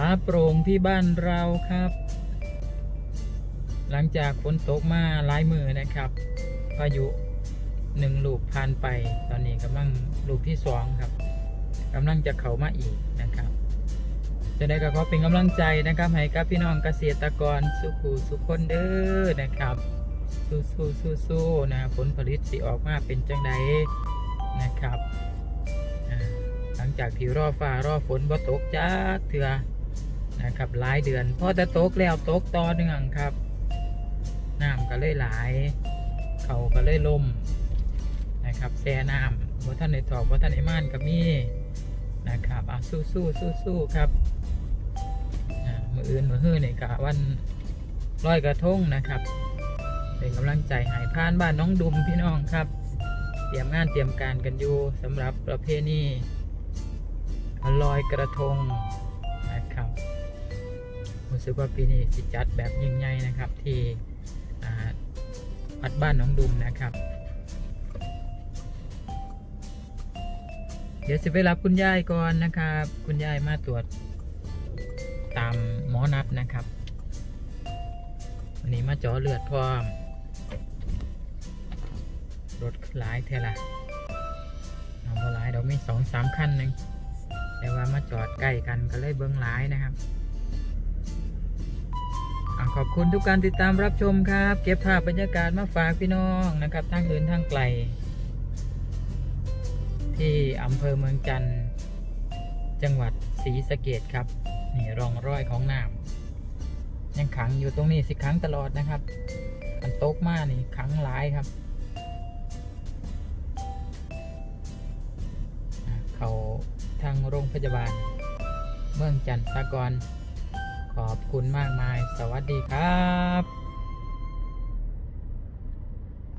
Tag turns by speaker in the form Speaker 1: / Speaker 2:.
Speaker 1: ฟ้าโปร่งที่บ้านเราครับ หลังจากฝนตกมาหลายมือนะครับพายุหนึ่งลูกผ่านไป ตอนนี้กำลังลูกที่สองครับกำลังจะเข้ามาอีกนะครับจะได้ก็ขอเป็นกำลังใจนะครับให้กับพี่น้องเกษตรกรสุขูสุขคนเด้อนะครับสู้สู้สู้สู้นะผลผลิตสิออกมาเป็นจังใดนะครับ หลังจากที่รอฟ้ารอฝนบ่ตกจักเถื่อ นะครับหลายเดือนพอจะตกแล้วตกต่อเนื่องครับน้ำก็เลยหลาย เขาก็เลยล่มนะครับแช่น้ำว่าท่านในถอกว่าท่านในม่านก็มีนะครับอะสู้สู้สู้สู้ครับมืออื่นมือฮื้อเนี่ยกะวันลอยกระทงนะครับ เป็นกำลังใจห้ผ่านบ้านน้องดุมพี่น้องครับ เตรียมงานเตรียมการกันอยู่สำหรับประเพณีลอยกระทง รู้สึกว่าปีนี้สิจัดแบบยิ่งใหญ่นะครับ ที่อัดบ้านน้องดุมนะครับ เดี๋ยวสิไปรับคุณยายก่อนนะครับ คุณยายมาตรวจตามหมอนัดนะครับวันนี้มาเจาะเลือดพร้อมรถหลายเท่าละเอาบ่หลายเรามีสองสามคันหนึ่งแต่ว่ามาจอดใกล้กันก็เลยเบิ้งหลายนะครับ ขอบคุณทุกการติดตามรับชมครับ เก็บภาพบรรยากาศมาฝากพี่น้องนะครับทั้งอื่นทั้งไกล ที่อำเภอเมืองจันทร์จังหวัดศรีสะเกดครับนี่รองรอยของน้ำยังขังอยู่ตรงนี้สิขังตลอดนะครับมันตกมากนี่ขังหลายครับ เขาทางโรงพยาบาล เมืองจันทร์สากร ขอบคุณมากมาย สวัสดีครับ